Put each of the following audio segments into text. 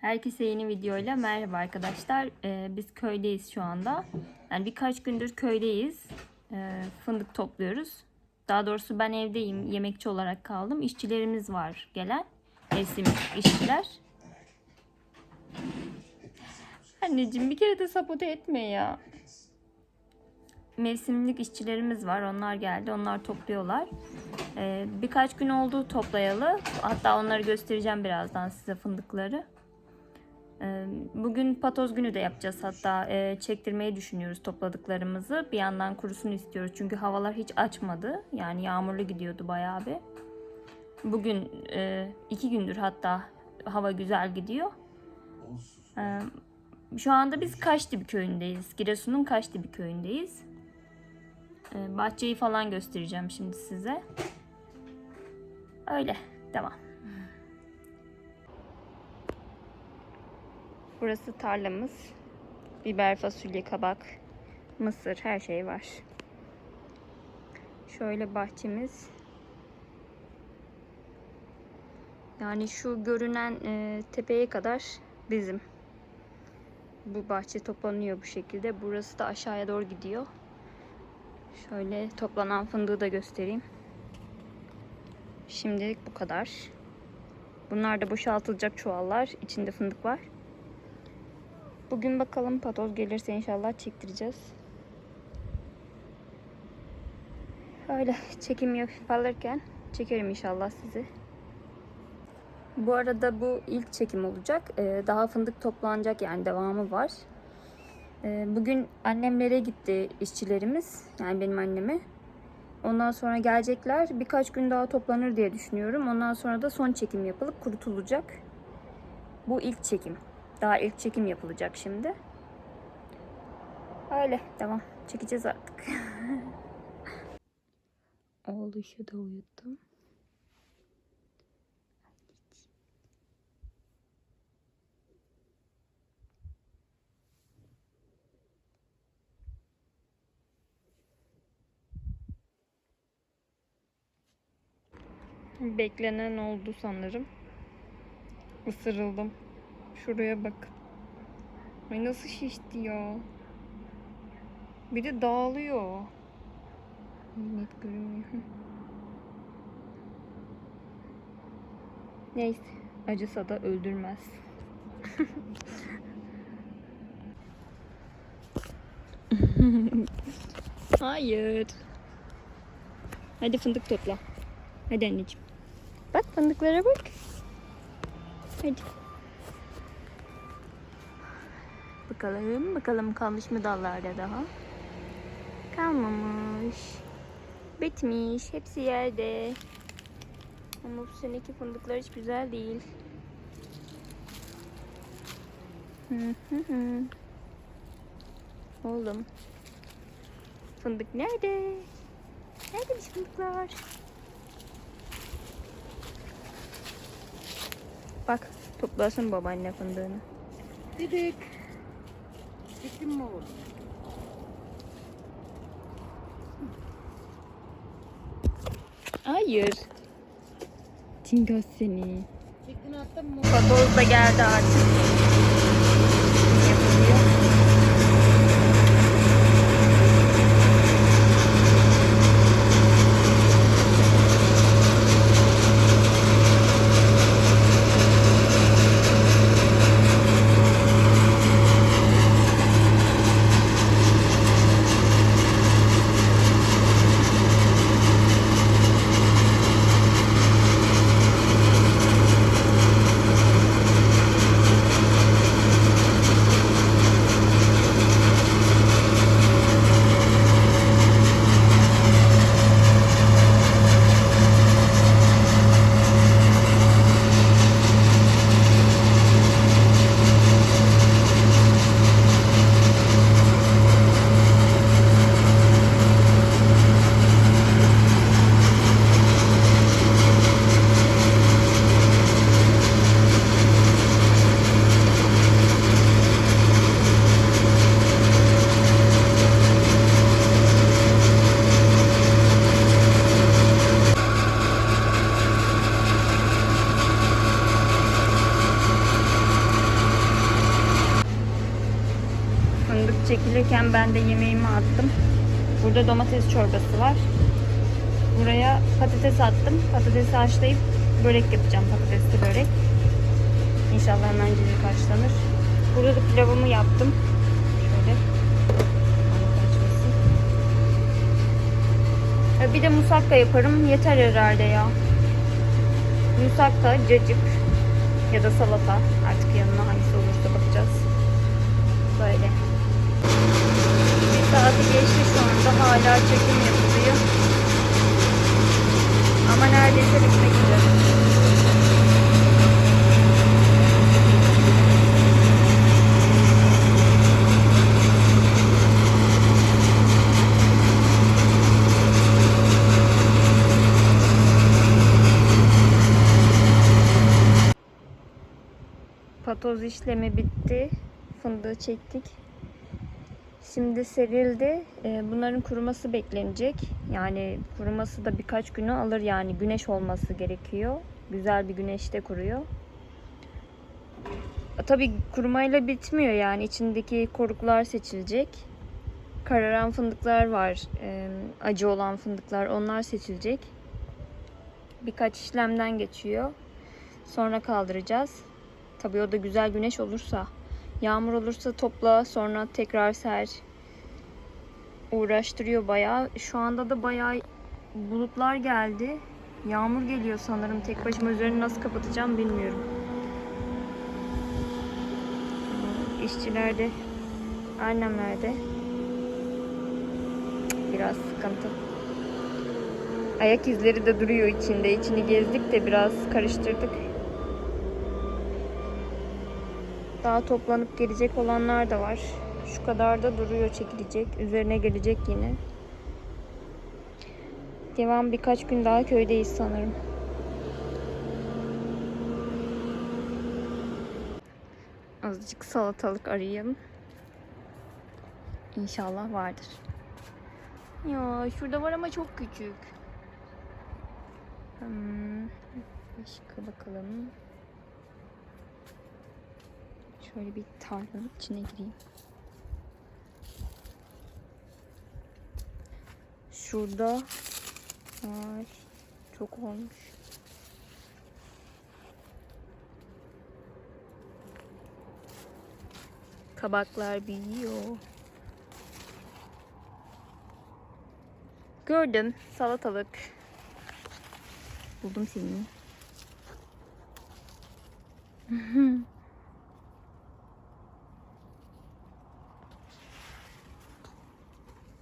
Herkese yeni videoyla merhaba arkadaşlar. Ee, biz köydeyiz şu anda. Yani birkaç gündür köydeyiz. Ee, fındık topluyoruz. Daha doğrusu ben evdeyim. Yemekçi olarak kaldım. İşçilerimiz var gelen. Mevsim işçiler. Anneciğim bir kere de sabote etme ya. Mevsimlik işçilerimiz var. Onlar geldi. Onlar topluyorlar. Ee, birkaç gün oldu toplayalı. Hatta onları göstereceğim birazdan size fındıkları. Bugün patoz günü de yapacağız hatta çektirmeyi düşünüyoruz topladıklarımızı. Bir yandan kurusunu istiyoruz çünkü havalar hiç açmadı. Yani yağmurlu gidiyordu bayağı bir. Bugün iki gündür hatta hava güzel gidiyor. Şu anda biz Kaşdibi köyündeyiz. Giresun'un Kaşdibi köyündeyiz. Bahçeyi falan göstereceğim şimdi size. Öyle devam. Burası tarlamız. Biber, fasulye, kabak, mısır her şey var. Şöyle bahçemiz. Yani şu görünen e, tepeye kadar bizim. Bu bahçe toplanıyor bu şekilde. Burası da aşağıya doğru gidiyor. Şöyle toplanan fındığı da göstereyim. Şimdilik bu kadar. Bunlar da boşaltılacak çuvallar. İçinde fındık var. Bugün bakalım patoz gelirse inşallah çektireceğiz. Öyle çekim yaparken çekerim inşallah sizi. Bu arada bu ilk çekim olacak. Ee, daha fındık toplanacak yani devamı var. Ee, bugün annemlere gitti işçilerimiz. Yani benim anneme. Ondan sonra gelecekler. Birkaç gün daha toplanır diye düşünüyorum. Ondan sonra da son çekim yapılıp kurutulacak. Bu ilk çekim. Daha ilk çekim yapılacak şimdi. Öyle devam. Çekeceğiz artık. Oğluşu da uyuttum. Beklenen oldu sanırım. Isırıldım. Şuraya bak. Ay nasıl şişti ya. Bir de dağılıyor. Net görünmüyor. Neyse. Acısa da öldürmez. Hayır. Hadi fındık topla. Hadi anneciğim. Bak fındıklara bak. Hadi. Bakalım, bakalım kalmış mı dallarda daha? Kalmamış. Bitmiş. Hepsi yerde. Ama bu seneki fındıklar hiç güzel değil. Oğlum. Fındık nerede? Neredeymiş fındıklar? Bak toplasın babaanne fındığını. Dedik. Çektin mi oğlum? Hayır. Tingas seni. Çektin attın mı? Patoz da geldi artık. Yapılıyor. Çekilirken ben de yemeğimi attım. Burada domates çorbası var. Buraya patates attım. Patatesi haşlayıp börek yapacağım. Patatesli börek. İnşallah hemencecik haşlanır. Burada da pilavımı yaptım. Şöyle. Bir de musakka yaparım. Yeter herhalde ya. Musakka, cacık ya da salata. Artık yanına hangisi olursa bakacağız. Böyle. Bir saati geçti şu anda. Hala çekim yapılıyor. Ama neredeyse bitmek üzere. Patoz işlemi bitti. Fındığı çektik. Şimdi serildi. Ee, Bunların kuruması beklenecek. Yani kuruması da birkaç günü alır yani güneş olması gerekiyor. Güzel bir güneşte kuruyor. Tabi kurumayla bitmiyor yani içindeki koruklar seçilecek. Kararan fındıklar var. Ee, Acı olan fındıklar onlar seçilecek. Birkaç işlemden geçiyor. Sonra kaldıracağız. Tabii o da güzel güneş olursa. Yağmur olursa topla sonra tekrar ser. Uğraştırıyor bayağı. Şu anda da bayağı bulutlar geldi. Yağmur geliyor sanırım. Tek başıma üzerini nasıl kapatacağım bilmiyorum. İşçiler de annemlerde biraz sıkıntı. Ayak izleri de duruyor içinde. İçini gezdik de biraz karıştırdık. Daha toplanıp gelecek olanlar da var. Şu kadar da duruyor çekilecek. Üzerine gelecek yine. Devam birkaç gün daha köydeyiz sanırım. Azıcık salatalık arayalım. İnşallah vardır. Ya şurada var ama çok küçük. Hmm, başka bakalım. Şöyle bir tarlanın içine gireyim. Şurada var. Çok olmuş. Kabaklar büyüyor. Gördüm. Salatalık. Buldum seni.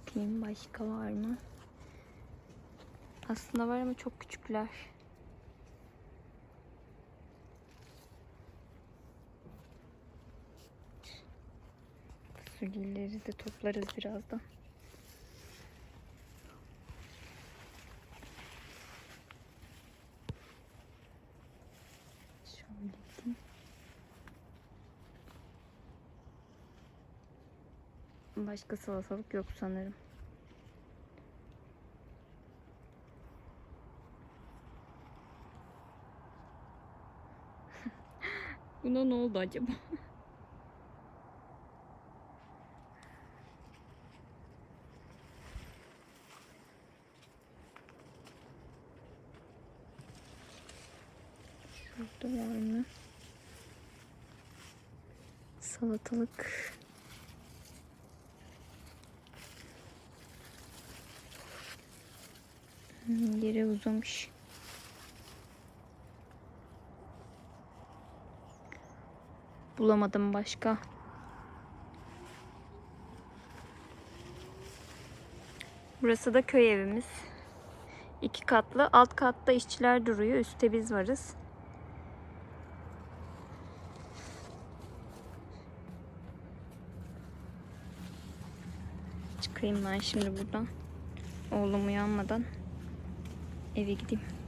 Bakayım başka var mı? Aslında var ama çok küçükler. Fasulyeleri de toplarız birazdan. Şöyle diyeyim. Başka salatalık yok sanırım. Buna ne oldu acaba? Şurada var mı? Salatalık. Yere uzamış. Bulamadım başka. Burası da köy evimiz. İki katlı. Alt katta işçiler duruyor. Üstte biz varız. Çıkayım ben şimdi buradan. Oğlum uyanmadan eve gideyim.